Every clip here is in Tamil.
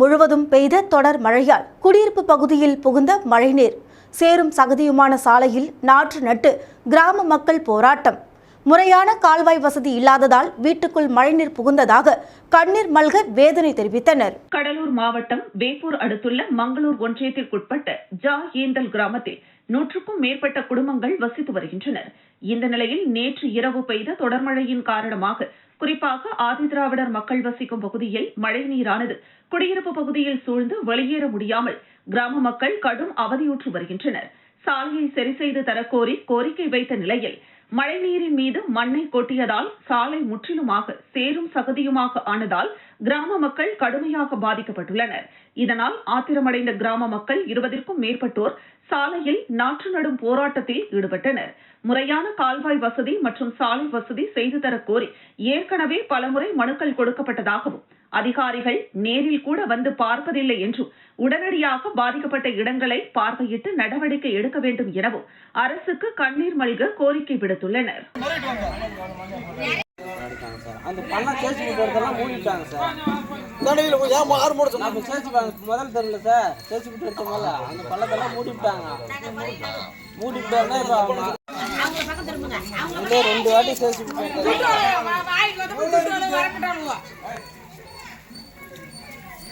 முழுவதும் பெய்த தொடர் மழையால் குடியிருப்பு பகுதியில் புகுந்த மழைநீர். சேரும் சகதியுமான சாலையில் நாற்று நட்டு கிராம மக்கள் போராட்டம். முறையான கால்வாய் வசதி இல்லாததால் வீட்டுக்குள் மழைநீர் புகுந்ததாக கண்ணீர் மல்க வேதனை தெரிவித்தனர். கடலூர் மாவட்டம் வேப்பூர் அடுத்துள்ள மங்களூர் ஒன்றியத்திற்குட்பட்ட ஜா ஏந்தல் கிராமத்தில் நூற்றுக்கும் மேற்பட்ட குடும்பங்கள் வசித்து வருகின்றனர். இந்த நிலையில் நேற்று இரவு பெய்த தொடர் மழையின் காரணமாக குறிப்பாக ஆதிதிராவிடர் மக்கள் வசிக்கும் பகுதியில் மழைநீரானது குடியிருப்பு பகுதியில் சூழ்ந்து வெளியேற முடியாமல் கிராம மக்கள் கடும் அவதியுற்று வருகின்றனர். சாலையை சரி செய்து தரக்கோரி கோரிக்கை வைத்த நிலையில் மழைநீரின் மீது மண்ணை கொட்டியதால் சாலை முற்றிலுமாக சேரும் சகதியுமாக ஆனதால் கிராம மக்கள் கடுமையாக பாதிக்கப்பட்டுள்ளனர். இதனால் ஆத்திரமடைந்த கிராம மக்கள் இருபதிற்கும் மேற்பட்டோர் சாலையில் நாற்று நடும் போராட்டத்தில் ஈடுபட்டனர். முறையான கால்வாய் வசதி மற்றும் சாலை வசதி செய்து தரக்கோரி ஏற்கனவே பலமுறை மனுக்கள் கொடுக்கப்பட்டதாகவும் அதிகாரிகள் நேரில் கூட வந்து பார்ப்பதில்லை என்றும் உடனடியாக பாதிக்கப்பட்ட இடங்களை பார்வையிட்டு நடவடிக்கை எடுக்க வேண்டும் எனவும் அரசுக்கு கண்ணீர் மல்க கோரிக்கை விடுத்துள்ளனர். சார் அந்த பண்ண சேர்ச்சி மூடிட்டாங்க சார். தடையில் ஏன் ஆறு மூட சொன்னாங்க? சேர்ச்சி முதல் தெரியல சார். சேர்ச்சி அந்த பள்ளத்தெல்லாம் மூடிவிட்டாங்க மூடிவிட்டாங்கன்னா இப்போ ரெண்டு வாட்டி சேர்ச்சி போட்டு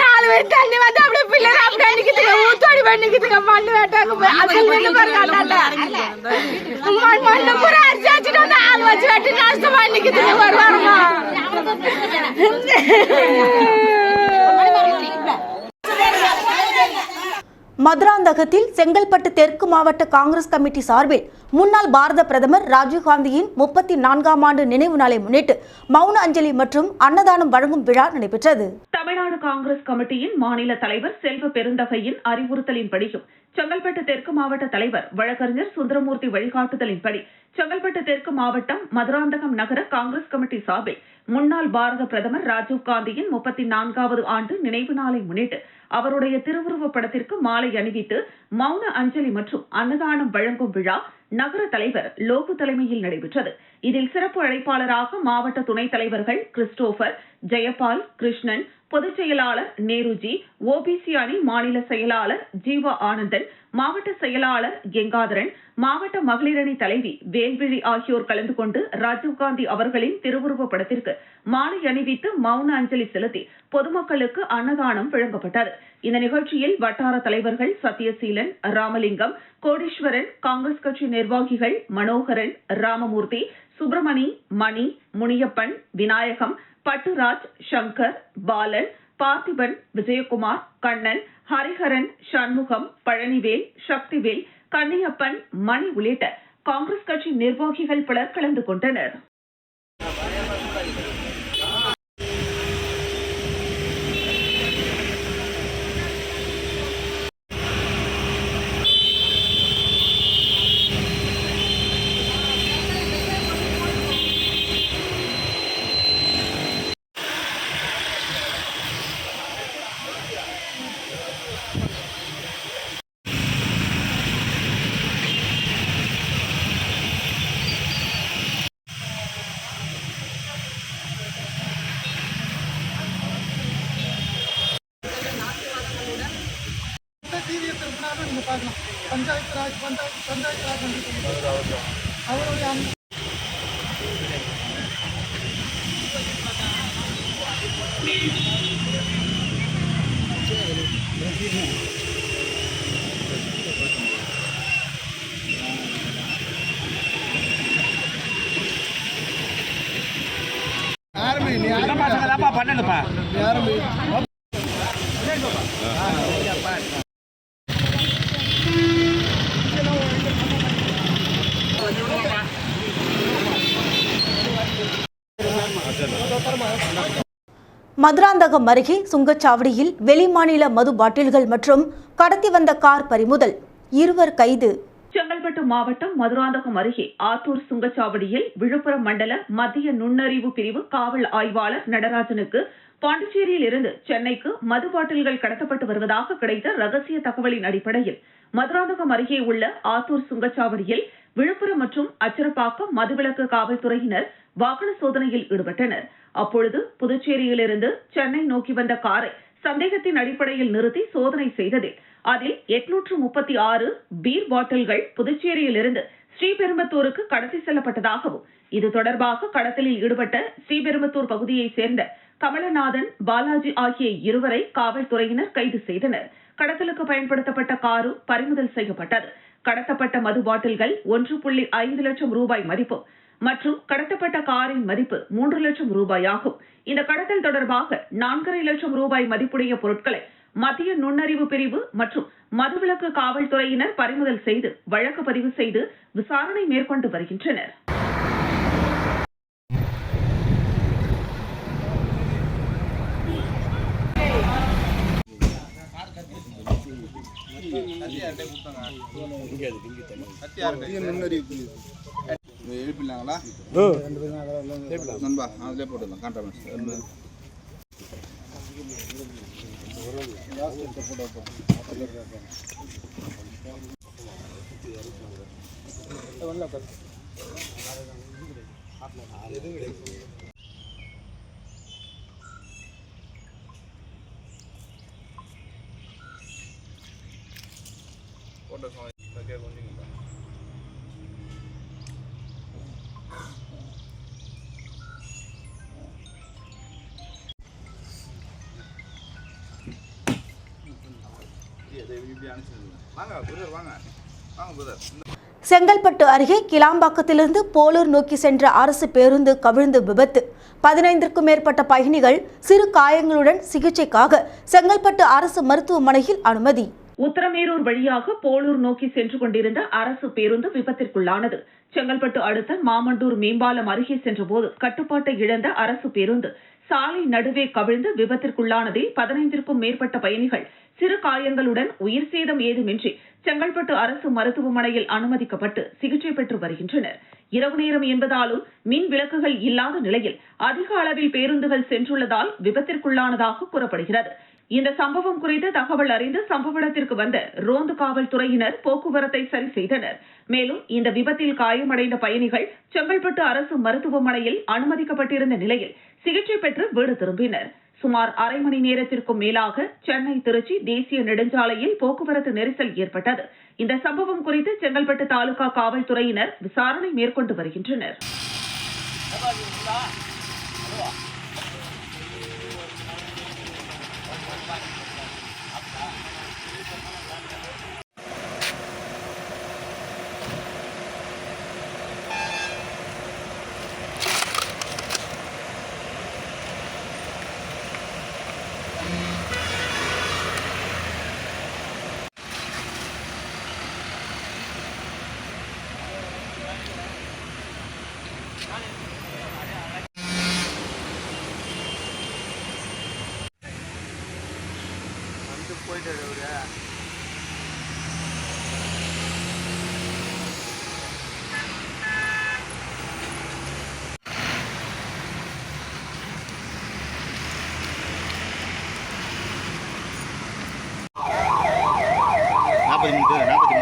நாலு பேர் தண்ணி வந்து அப்படியே பிள்ளைங்க அப்படியே நிக்குதுங்க, ஊத்தோடி போய் நிக்குதுங்க, மண்ணு வேட்டாங்க. மண்- மண்ணு பூரா அரிசி வச்சுட்டு வந்து ஆள் வச்சு வெட்டி நாசமா நிக்குதுங்க, ஒரு வாரமா. மதுராந்தகத்தில் செங்கல்பட்டு தெற்கு மாவட்ட காங்கிரஸ் கமிட்டி சார்பில் முன்னாள் பாரத பிரதமர் ராஜீவ்காந்தியின் முப்பத்தி நான்காம் ஆண்டு நினைவு நாளை முன்னிட்டு மௌன அஞ்சலி மற்றும் அன்னதானம் வழங்கும் விழா நடைபெற்றது. தமிழ்நாடு காங்கிரஸ் கமிட்டியின் மாநில தலைவர் செல்வ பெருந்தகையின் அறிவுறுத்தலின்படியும் செங்கல்பட்டு தெற்கு மாவட்ட தலைவர் வழக்கறிஞர் சுந்தரமூர்த்தி வழிகாட்டுதலின்படி செங்கல்பட்டு தெற்கு மாவட்டம் மதுராந்தகம் நகர காங்கிரஸ் கமிட்டி சார்பில் முன்னாள் பாரத பிரதமர் ராஜீவ்காந்தியின் முப்பத்தி நான்காவது ஆண்டு நினைவு நாளை முன்னிட்டு அவருடைய திருவுருவப் படத்திற்கு மாலை அணிவித்து மௌன அஞ்சலி மற்றும் அன்னதானம் வழங்கும் விழா நகர தலைவர் லோகு தலைமையில் நடைபெற்றது. இதில் சிறப்பு அழைப்பாளராக மாவட்ட துணைத் தலைவர்கள் கிறிஸ்டோபர் ஜெயபால் கிருஷ்ணன் பொதுச் செயலாளர் நேருஜி ஓபிசி அணி மாநில செயலாளர் ஜீவா ஆனந்தன் மாவட்ட செயலாளர் கெங்காதரன் மாவட்ட மகளிரணி தலைவி வேல்விழி ஆகியோர் கலந்து கொண்டு ராஜீவ்காந்தி அவர்களின் திருவுருவப் படத்திற்கு மாலை அணிவித்து மௌன அஞ்சலி செலுத்தி பொதுமக்களுக்கு அன்னதானம் வழங்கப்பட்டது. இந்த நிகழ்ச்சியில் வட்டார தலைவர்கள் சத்யசீலன் ராமலிங்கம் கோடீஸ்வரன் காங்கிரஸ் கட்சி நிர்வாகிகள் மனோகரன் ராமமூர்த்தி சுப்பிரமணி மணி முனியப்பன் விநாயகம் பட்டுராஜ் சங்கர் பாலன் பார்த்திபன் விஜயகுமார் கண்ணன் ஹரிஹரன் சண்முகம் பழனிவேல் சக்திவேல் கன்னியப்பன் மணி உள்ளிட்ட காங்கிரஸ் கட்சி நிர்வாகிகள் பலர் கலந்து கொண்டனர். பார்க்கலாம் பஞ்சாயத்து ராஜ் பஞ்சாயத்து பஞ்சாயத்து ராஜ். அவருடைய அந்த யாருமே இல்லை, யாருமே மதுராந்தகம் அருகே சுங்கச்சாவடியில் வெளிமாநில மது பாட்டில்கள் மற்றும் கடத்தி வந்த கார் பறிமுதல். இருவர் கைது. செங்கல்பட்டு மாவட்டம் மதுராந்தகம் அருகே ஆத்தூர் சுங்கச்சாவடியில் விழுப்புரம் மண்டல மத்திய நுண்ணறிவு பிரிவு காவல் ஆய்வாளர் நடராஜனுக்கு பாண்டிச்சேரியில் இருந்து சென்னைக்கு மது பாட்டில்கள் கடத்தப்பட்டு வருவதாக கிடைத்த ரகசிய தகவலின் அடிப்படையில் மதுராந்தகம் அருகே உள்ள ஆத்தூர் சுங்கச்சாவடியில் விழுப்புரம் மற்றும் அச்சரப்பாக்கம் மதுவிலக்கு காவல்துறையினர் வாகன சோதனையில் ஈடுபட்டனர். அப்பொழுது புதுச்சேரியிலிருந்து சென்னை நோக்கி வந்த காரை சந்தேகத்தின் அடிப்படையில் நிறுத்தி சோதனை செய்ததில் அதில் எட்நூற்று முப்பத்தி ஆறு பீர் பாட்டில்கள் புதுச்சேரியிலிருந்து ஸ்ரீபெரும்புத்தூருக்கு கடத்தி செல்லப்பட்டதாகவும் இது தொடர்பாக கடத்தலில் ஈடுபட்ட ஸ்ரீபெரும்புத்தூர் பகுதியைச் சேர்ந்த கமலநாதன் பாலாஜி ஆகிய இருவரை காவல்துறையினர் கைது செய்தனர். கடத்தலுக்கு பயன்படுத்தப்பட்ட காரும் பறிமுதல் செய்யப்பட்டது. கடத்தப்பட்ட மது பாட்டில்கள் ஒன்று புள்ளி ஐந்து லட்சம் ரூபாய் மதிப்பு மற்றும் கடத்தப்பட்ட காரின் மதிப்பு மூன்று லட்சம் ரூபாயாகும். இந்த கடத்தல் தொடர்பாக நான்கரை லட்சம் ரூபாய் மதிப்புடைய பொருட்களை மத்திய நுண்ணறிவு பிரிவு மற்றும் மதுவிலக்கு காவல்துறையினர் பறிமுதல் செய்து வழக்கு பதிவு செய்து விசாரணை மேற்கொண்டு வருகின்றனர். எழுப்பிடலாங்களா நண்பா அதிலே போட்டுடலாம் கான்ட்ராமெண்ட்ஸ் வாங்க பிரதர் வாங்க வாங்க பிரதர் செங்கல்பட்டு அருகே கிளாம்பாக்கத்திலிருந்து போலூர் நோக்கி சென்ற அரசு பேருந்து கவிழ்ந்து விபத்து. பதினைந்திற்கும் மேற்பட்ட பயணிகள் சிறு காயங்களுடன் சிகிச்சைக்காக செங்கல்பட்டு அரசு மருத்துவமனையில் அனுமதி. உத்தரமேரூர் வழியாக போலூர் நோக்கி சென்று கொண்டிருந்த அரசு பேருந்து விபத்திற்குள்ளானது. செங்கல்பட்டு அடுத்த மாமண்டூர் மேம்பாலம் அருகே சென்றபோது கட்டுப்பாட்டை இழந்த அரசு பேருந்து சாலை நடுவே கவிழ்ந்து விபத்திற்குள்ளானதில் பதினைந்திற்கும் மேற்பட்ட பயணிகள் சிறு காயங்களுடன் உயிர் சேதம் ஏதுமின்றி செங்கல்பட்டு அரசு மருத்துவமனையில் அனுமதிக்கப்பட்டு சிகிச்சை பெற்று வருகின்றனர். இரவு நேரம் என்பதாலும் மின் விளக்குகள் இல்லாத நிலையில் அதிக அளவில் பேருந்துகள் சென்றுள்ளதால் விபத்திற்குள்ளானதாக கூறப்படுகிறது. இந்த சம்பவம் குறித்து தகவல் அறிந்து சம்பவ இடத்திற்கு வந்த ரோந்து காவல்துறையினர் போக்குவரத்தை சரி செய்தனர். மேலும் இந்த விபத்தில் காயமடைந்த பயணிகள் செங்கல்பட்டு அரசு மருத்துவமனையில் அனுமதிக்கப்பட்டிருந்த நிலையில் சிகிச்சை பெற்று வீடு திரும்பினர். சுமார் அரை மணி நேரத்திற்கும் மேலாக சென்னை திருச்சி தேசிய நெடுஞ்சாலையில் போக்குவரத்து நெரிசல் ஏற்பட்டது. இந்த சம்பவம் குறித்து செங்கல்பட்டு தாலுகா காவல்துறையினர் விசாரணை மேற்கொண்டு வருகின்றனர். நாற்பது மினிட் நாற்பத்தி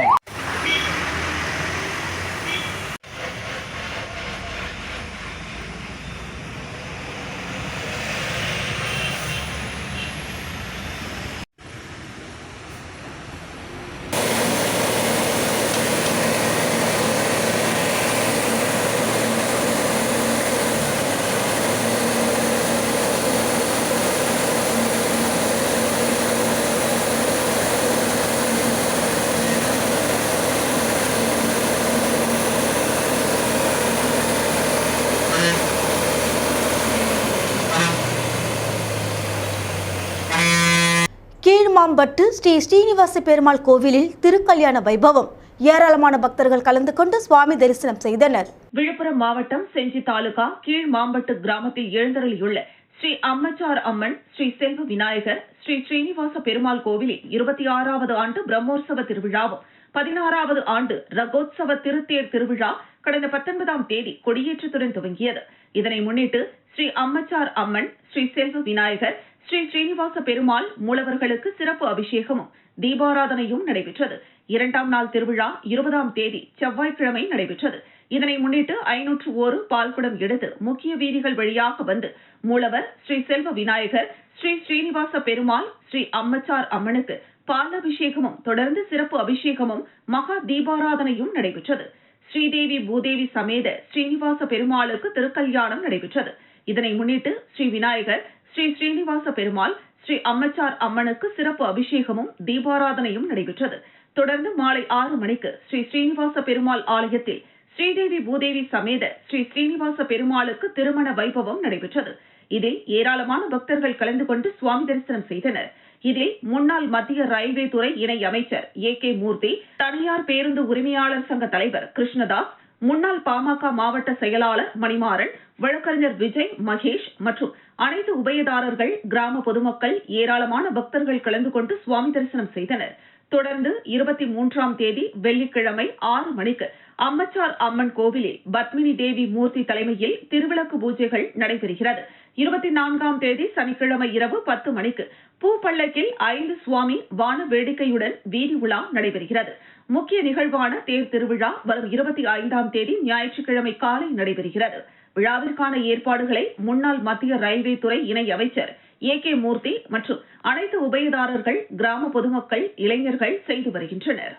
திருமாம்பட்டு ஸ்ரீ ஸ்ரீனிவாச பெருமாள் கோவிலில் திருக்கல்யாண வைபவம். ஏராளமான பக்தர்கள் கலந்து கொண்டு சுவாமி தரிசனம் செய்தனர். விழுப்புரம் மாவட்டம் செஞ்சி தாலுகா கீழ் மாம்பட்டு கிராமத்தில் எழுந்தருளியுள்ள ஸ்ரீ அம்மச்சார் அம்மன் ஸ்ரீ செல்வ விநாயகர் ஸ்ரீ ஸ்ரீனிவாச பெருமாள் கோவிலில் இருபத்தி ஆறாவது ஆண்டு பிரம்மோற்சவ திருவிழாவும் பதினாறாவது ஆண்டு ரகோத்சவ திருத்தேர் திருவிழா கடந்த பத்தொன்பதாம் தேதி கொடியேற்றத்துடன் துவங்கியது. இதனை முன்னிட்டு ஸ்ரீ அம்மச்சார் அம்மன் ஸ்ரீ செல்வ விநாயகர் ஸ்ரீ ஸ்ரீனிவாச பெருமாள் மூலவர்களுக்கு சிறப்பு அபிஷேகமும் தீபாராதனையும் நடைபெற்றது. இரண்டாம் நாள் திருவிழா இருபதாம் தேதி செவ்வாய்க்கிழமை நடைபெற்றது. இதனை முன்னிட்டு ஐநூற்று ஒரு பால்குடம் எடுத்து முக்கிய வீதிகள் வழியாக வந்து மூலவர் ஸ்ரீ செல்வ விநாயகர் ஸ்ரீ ஸ்ரீனிவாச பெருமாள் ஸ்ரீ அம்மச்சார் அம்மனுக்கு பாலாபிஷேகமும் தொடர்ந்து சிறப்பு அபிஷேகமும் மகா தீபாராதனையும் நடைபெற்றது. ஸ்ரீதேவி பூதேவி சமேத ஸ்ரீனிவாச பெருமாளுக்கு திருக்கல்யாணம் நடைபெற்றது. இதனை முன்னிட்டு ஸ்ரீ விநாயகர் ஸ்ரீ ஸ்ரீனிவாச பெருமாள் ஸ்ரீ அம்மச்சார் அம்மனுக்கு சிறப்பு அபிஷேகமும் தீபாராதனையும் நடைபெற்றது. தொடர்ந்து மாலை ஆறு மணிக்கு ஸ்ரீ ஸ்ரீனிவாச பெருமாள் ஆலயத்தில் ஸ்ரீதேவி பூதேவி சமேத ஸ்ரீ ஸ்ரீனிவாச பெருமாளுக்கு திருமண வைபவம் நடைபெற்றது. இதில் ஏராளமான பக்தர்கள் கலந்து கொண்டு சுவாமி தரிசனம் செய்தனர். இதில் முன்னாள் மத்திய ரயில்வே துறை இணை அமைச்சர் ஏ கே மூர்த்தி தனியார் பேருந்து உரிமையாளர் சங்க தலைவர் கிருஷ்ணதாஸ் முன்னாள் பாமக மாவட்ட செயலாளர் மணிமாறன் வழக்கறிஞர் விஜய் மகேஷ் மற்றும் அனைத்து உபயதாரர்கள் கிராம பொதுமக்கள் ஏராளமான பக்தர்கள் கலந்து கொண்டு சுவாமி தரிசனம் செய்தனர். தொடர்ந்து இருபத்தி மூன்றாம் தேதி வெள்ளிக்கிழமை ஆறு மணிக்கு அம்மச்சார் அம்மன் கோவிலில் பத்மினி தேவி மூர்த்தி தலைமையில் திருவிளக்கு பூஜைகள் நடைபெறுகிறது. இருபத்தி நான்காம் தேதி சனிக்கிழமை இரவு பத்து மணிக்கு பூ பல்லக்கில் ஐந்து சுவாமி வான வேடிக்கையுடன் வீதி உலா நடைபெறுகிறது. முக்கிய நிகழ்வான தேர் திருவிழா வரும் இருபத்தி ஐந்தாம் தேதி ஞாயிற்றுக்கிழமை காலை நடைபெறுகிறது. விழாவிற்கான ஏற்பாடுகளை முன்னாள் மத்திய ரயில்வே துறை இணை அமைச்சர் ஏ கே மூர்த்தி மற்றும் அனைத்து உபயதாரர்கள் கிராம பொதுமக்கள் இளைஞர்கள் செய்து வருகின்றனர்.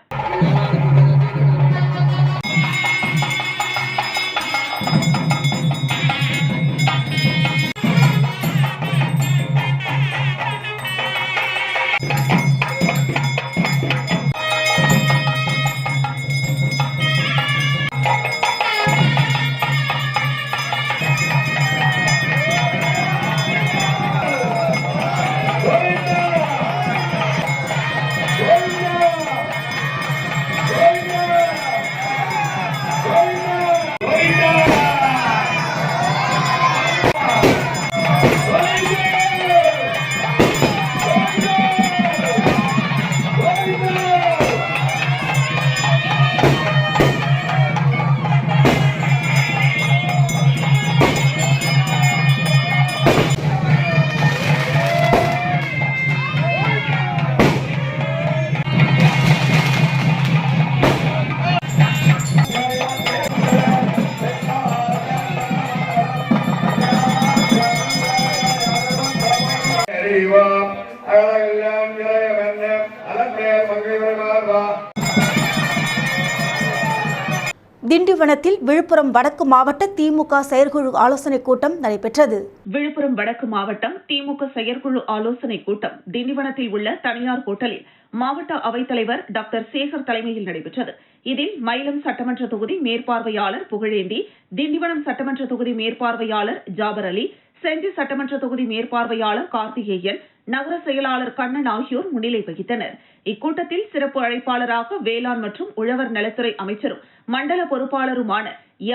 திண்டிவனத்தில் விழுப்புரம் வடக்கு மாவட்ட திமுக செயற்குழு ஆலோசனைக் கூட்டம் நடைபெற்றது. விழுப்புரம் வடக்கு மாவட்டம் திமுக செயற்குழு ஆலோசனைக் கூட்டம் திண்டிவனத்தில் உள்ள தனியார் ஹோட்டலில் மாவட்ட அவைத்தலைவர் டாக்டர் சேகர் தலைமையில் நடைபெற்றது. இதில் மயிலம் சட்டமன்ற தொகுதி மேற்பார்வையாளர் புகழேந்தி திண்டிவனம் சட்டமன்ற தொகுதி மேற்பார்வையாளர் ஜாபர் அலி செஞ்சி சட்டமன்ற தொகுதி மேற்பார்வையாளர் கார்த்திகேயன் நகர செயலாளர் கண்ணன் ஆகியோர் முன்னிலை வகித்தனர். இக்கூட்டத்தில் சிறப்பு அழைப்பாளராக வேளாண் மற்றும் உழவர் நலத்துறை அமைச்சரும் மண்டல பொறுப்பாளருமான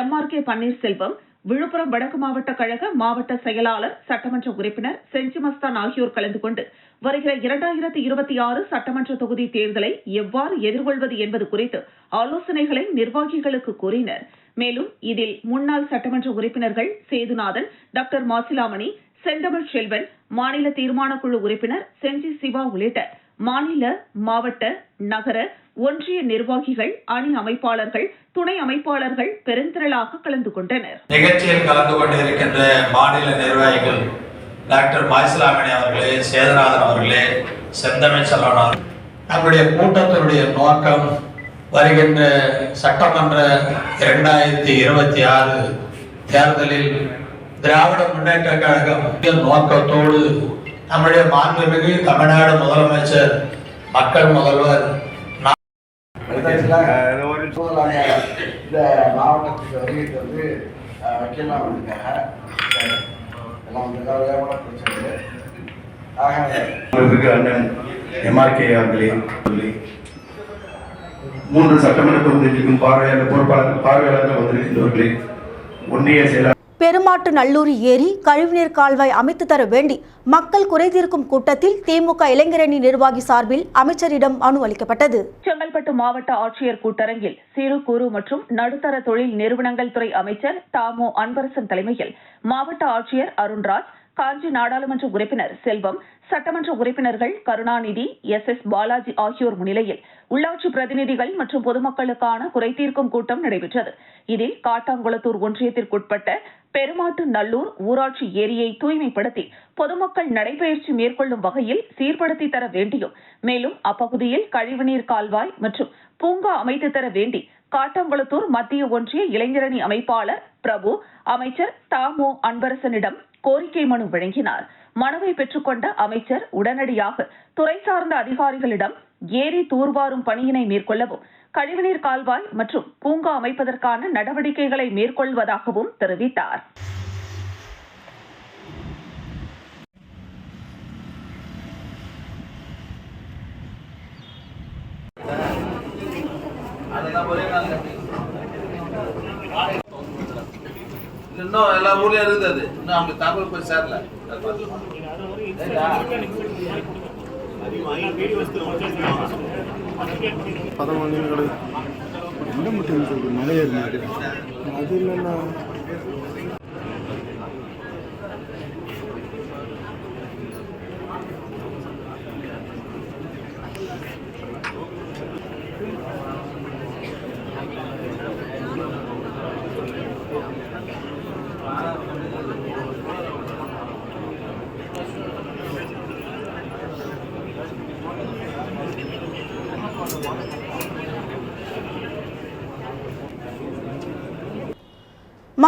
M R K Panneerselvam Villupuram வடக்கு மாவட்ட கழக மாவட்ட செயலாளர் சட்டமன்ற உறுப்பினர் செஞ்சி மஸ்தான் ஆகியோர் கலந்து கொண்டு வருகிற இரண்டாயிரத்தி இருபத்தி ஆறு சட்டமன்ற தொகுதி தேர்தலை எவ்வாறு எதிர்கொள்வது என்பது குறித்து ஆலோசனைகளை நிர்வாகிகளுக்கு கூறினர். மேலும் இதில் முன்னாள் சட்டமன்ற உறுப்பினர்கள் சேதுநாதன் டாக்டர் மாசிலாமணி செந்தமிழ் செல்வன் மாநில தீர்மானக்குழு உறுப்பினர் செஞ்சி சிவா உள்ளிட்ட மாநில மாவட்ட நகர ஒன்றிய நிர்வாகிகள் அணி அமைப்பாளர்கள் துணை அமைப்பாளர்கள் பெருந்திரளாக கலந்து கொண்டனர். நிகழ்ச்சியில் கலந்து கொண்டிருக்கின்ற மாநில நிர்வாகிகள் டாக்டர் மாசிலாமணி அவர்களே சேதநாதன் அவர்களே செந்தமிழ் செல்வனார் நம்முடைய கூட்டத்தினுடைய நோக்கம் வருகின்ற சட்டமன்ற இரண்டாயிரத்தி இருபத்தி ஆறு தேர்தலில் திராவிட முன்னேற்ற கழகம் முக்கிய நோக்கத்தோடு நம்முடைய மாண்புமிகு தமிழ்நாடு முதலமைச்சர் மக்கள் முதல்வர் இந்த மாவட்டத்துக்கு வருகைக்கு வந்து வைக்கலாம் எல்லாம் வந்து பிரச்சனை ஆக அண்ணன் எம்ஆர்கே அவர்களே சொல்லி மூன்று சட்டமன்ற தொகுதிக்கும் பார்வையாளர் பொறுப்பாளர் பார்வையாளர்கள் வந்திருக்கின்றவர்களே ஒன்றிய செயலாளர் பெருமாட்டு நல்லூர் ஏரி கழிவுநீர் கால்வாய் அமைத்து தர வேண்டி மக்கள் குறைதீர்க்கும் கூட்டத்தில் திமுக இளைஞரணி நிர்வாகி சார்பில் அமைச்சரிடம் மனு அளிக்கப்பட்டது. செங்கல்பட்டு மாவட்ட ஆட்சியர் கூட்டரங்கில் சிறு குறு மற்றும் நடுத்தர தொழில் நிறுவனங்கள் துறை அமைச்சர் தாமோ அன்பரசன் தலைமையில் மாவட்ட ஆட்சியர் அருண்ராஜ் காஞ்சி நாடாளுமன்ற உறுப்பினர் செல்வம் சட்டமன்ற உறுப்பினர்கள் கருணாநிதி எஸ். எஸ். பாலாஜி ஆகியோர் முன்னிலையில் உள்ளாட்சி பிரதிநிதிகள் மற்றும் பொதுமக்களுக்கான குறைதீர்க்கும் கூட்டம் நடைபெற்றது. இதில் காட்டாங்குளத்தூர் ஒன்றியத்திற்குட்பட்ட பெருமாட்டு நல்லூர் ஊராட்சி ஏரியை தூய்மைப்படுத்தி பொதுமக்கள் நடைபயிற்சி மேற்கொள்ளும் வகையில் சீர்படுத்தி தர வேண்டியும் மேலும் அப்பகுதியில் கழிவுநீர் கால்வாய் மற்றும் பூங்கா அமைத்து தர வேண்டி காட்டாங்குளத்தூர் மத்திய ஒன்றிய இளைஞரணி அமைப்பாளர் பிரபு அமைச்சர் தாமோ அன்பரசனிடம் கோரிக்கை மனு வழங்கினார். மனுவை பெற்றுக்கொண்ட அமைச்சர் உடனடியாக துறை சார்ந்த அதிகாரிகளிடம் ஏரி தூர்வாரும் பணியினை மேற்கொள்ளவும் கழிவுநீர் கால்வாய் மற்றும் பூங்கா அமைப்பதற்கான நடவடிக்கைகளை மேற்கொள்வதாகவும் தெரிவித்தார். இன்னும் எல்லா ஊர்லயும் இருந்தது இன்னும் அவங்க தகவல் போய் சேரல. பதினொன்று என்ன மட்டும் சொல்றது? மழை ஏறினாரு அது இல்லைன்னா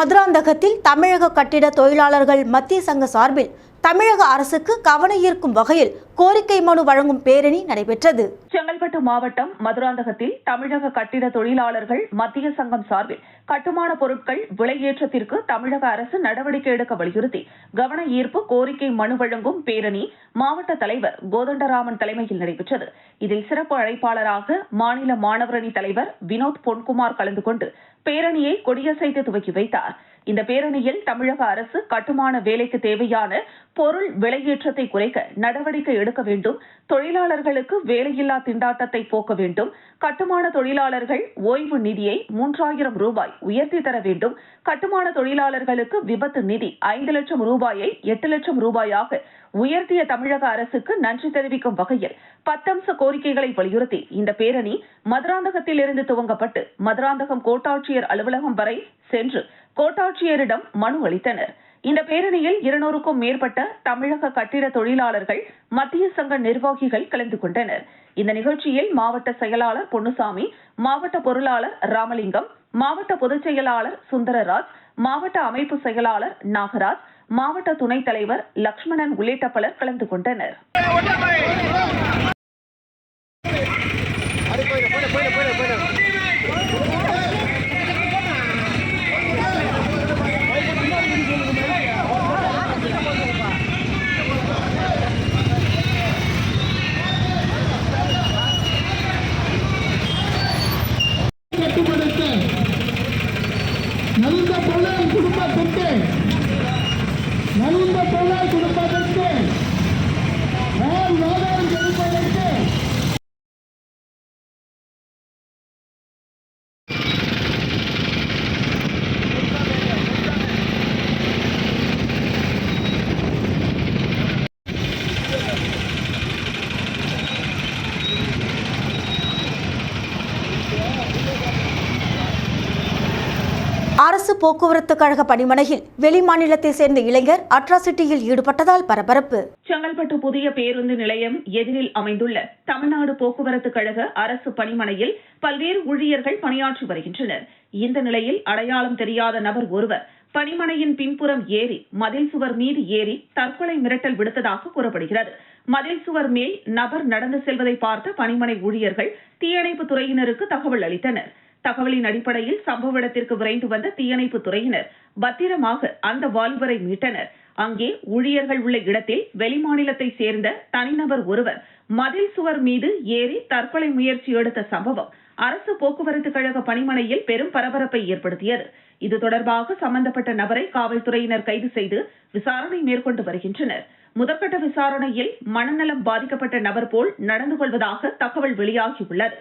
மதுராந்தகத்தில் தமிழக கட்டிட தொழிலாளர்கள் மத்திய சங்க சார்பில் தமிழக அரசுக்கு கவன ஈர்க்கும் வகையில் கோரிக்கை மனு வழங்கும் பேரணி நடைபெற்றது. செங்கல்பட்டு மாவட்டம் மதுராந்தகத்தில் தமிழக கட்டிட தொழிலாளர்கள் மத்திய சங்கம் சார்பில் கட்டுமான பொருட்கள் விலையேற்றத்திற்கு தமிழக அரசு நடவடிக்கை எடுக்க வலியுறுத்தி கவன ஈர்ப்பு கோரிக்கை மனு வழங்கும் பேரணி மாவட்ட தலைவர் கோதண்டராமன் தலைமையில் நடைபெற்றது. இதில் சிறப்பு அழைப்பாளராக மாநில மாணவரணி தலைவர் வினோத் பொன்குமார் கலந்து கொண்டு பேரணியை கொடியசைத்து துவக்கி வைத்தார். இந்த பேரணியில் தமிழக அரசு கட்டுமான வேலைக்கு தேவையான பொருள் விலையேற்றத்தை குறைக்க நடவடிக்கை எடுக்க வேண்டும். தொழிலாளர்களுக்கு வேலையில்லா திண்டாட்டத்தை போக்க வேண்டும். கட்டுமான தொழிலாளர்கள் ஓய்வு நிதியை மூன்றாயிரம் ரூபாய் உயர்த்தி தர வேண்டும். கட்டுமான தொழிலாளர்களுக்கு விபத்து நிதி ஐந்து லட்சம் ரூபாயை எட்டு லட்சம் ரூபாயாக உயர்த்திய தமிழக அரசுக்கு நன்றி தெரிவிக்கும் வகையில் பத்தம்ச கோரிக்கைகளை வலியுறுத்தி இந்த பேரணி மதுராந்தகத்தில் இருந்து துவங்கப்பட்டு மதுராந்தகம் கோட்டாட்சியர் அலுவலகம் வரை சென்று கோட்டாட்சியரிடம் மனு அளித்தனர். இந்த பேரணியில் இருநூறுக்கும் மேற்பட்ட தமிழக கட்டிட தொழிலாளர்கள் மத்திய சங்க நிர்வாகிகள் கலந்து கொண்டனர். இந்த நிகழ்ச்சியில் மாவட்ட செயலாளர் பொன்னுசாமி மாவட்ட பொருளாளர் ராமலிங்கம் மாவட்ட பொதுச் செயலாளர் சுந்தரராஜ் மாவட்ட அமைப்பு செயலாளர் நாகராஜ் மாவட்ட துணைத் தலைவர் லக்ஷ்மணன் உள்ளிட்ட பலர் கலந்து கொண்டனர். போக்குவரத்து கழக பணிமனையில் வெளிமாநிலத்தை சேர்ந்த இளைஞர் அட்ராசிட்டியில் ஈடுபட்டதால் பரபரப்பு. செங்கல்பட்டு புதிய பேருந்து நிலையம் எதிரில் அமைந்துள்ள தமிழ்நாடு போக்குவரத்து கழக அரசு பணிமனையில் பல்வேறு ஊழியர்கள் பணியாற்றி வருகின்றனர். இந்த நிலையில் அடையாளம் தெரியாத நபர் ஒருவர் பணிமனையின் பின்புறம் ஏறி மதில் சுவர் மீது ஏறி தற்கொலை மிரட்டல் விடுத்ததாக கூறப்படுகிறது. மதில் சுவர் மேல் நபர் நடந்து செல்வதை பார்த்த பணிமனை ஊழியர்கள் தீயணைப்பு துறையினருக்கு தகவல் அளித்தனர். தகவலின் அடிப்படையில் சம்பவ இடத்திற்கு விரைந்து வந்த தீயணைப்பு துறையினர் பத்திரமாக அந்த வாலிபரை மீட்டனர். அங்கே ஊழியர்கள் உள்ள இடத்தில் வெளிமாநிலத்தை சேர்ந்த தனிநபர் ஒருவர் மதில் சுவர் மீது ஏறி தற்கொலை முயற்சி எடுத்த சம்பவம் அரசு போக்குவரத்து கழக பணிமனையில் பெரும் பரபரப்பை ஏற்படுத்தியது. இது தொடர்பாக சம்பந்தப்பட்ட நபரை காவல்துறையினர் கைது செய்து விசாரணை மேற்கொண்டு வருகின்றனர். முதற்கட்ட விசாரணையில் மனநலம் பாதிக்கப்பட்ட நபர் போல் நடந்து கொள்வதாக தகவல் வெளியாகியுள்ளது.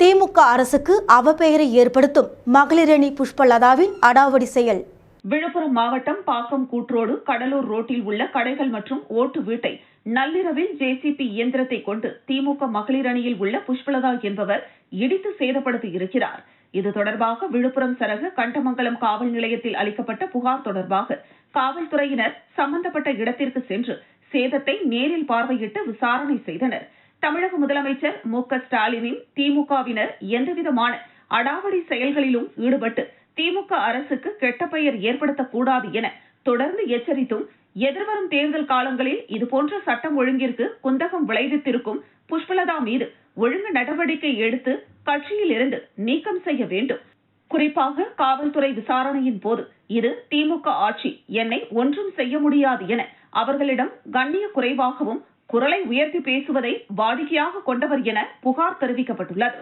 திமுக அரசுக்கு அவப்பெயரை ஏற்படுத்தும் மகளிரணி புஷ்பலதாவின் அடாவடி செயல். விழுப்புரம் மாவட்டம் பாக்கம் கூற்றோடு கடலூர் ரோட்டில் உள்ள கடைகள் மற்றும் ஓட்டு வீட்டை நள்ளிரவில் ஜேசிபி இயந்திரத்தை கொண்டு திமுக மகளிர் அணியில் உள்ள புஷ்பலதா என்பவர் இடித்து சேதப்படுத்தி இருக்கிறார். இது தொடர்பாக விழுப்புரம் சரக கண்டமங்கலம் காவல் நிலையத்தில் அளிக்கப்பட்ட புகார் தொடர்பாக காவல்துறையினர் சம்பந்தப்பட்ட இடத்திற்கு சென்று சேதத்தை நேரில் பார்வையிட்டு விசாரணை செய்தனர். தமிழக முதலமைச்சர் மு க ஸ்டாலினின் திமுகவினர் எந்தவிதமான அடாவடி செயல்களிலும் ஈடுபட்டு திமுக அரசுக்கு கெட்ட பெயர் ஏற்படுத்தக்கூடாது என தொடர்ந்து எச்சரித்தும் எதிர்வரும் தேர்தல் காலங்களில் இதுபோன்ற சட்டம் ஒழுங்கிற்கு குந்தகம் விளைவித்திருக்கும் புஷ்பலதா மீது ஒழுங்கு நடவடிக்கை எடுத்து கட்சியில் இருந்து நீக்கம் செய்ய வேண்டும். குறிப்பாக காவல்துறை விசாரணையின் போது இது திமுக ஆட்சி என்னை ஒன்றும் செய்ய முடியாது என அவர்களிடம் கண்ணிய குறைவாகவும் குரலை உயர்த்தி பேசுவதை வாடிக்கையாக கொண்டவர் என புகார் தெரிவிக்கப்பட்டுள்ளது.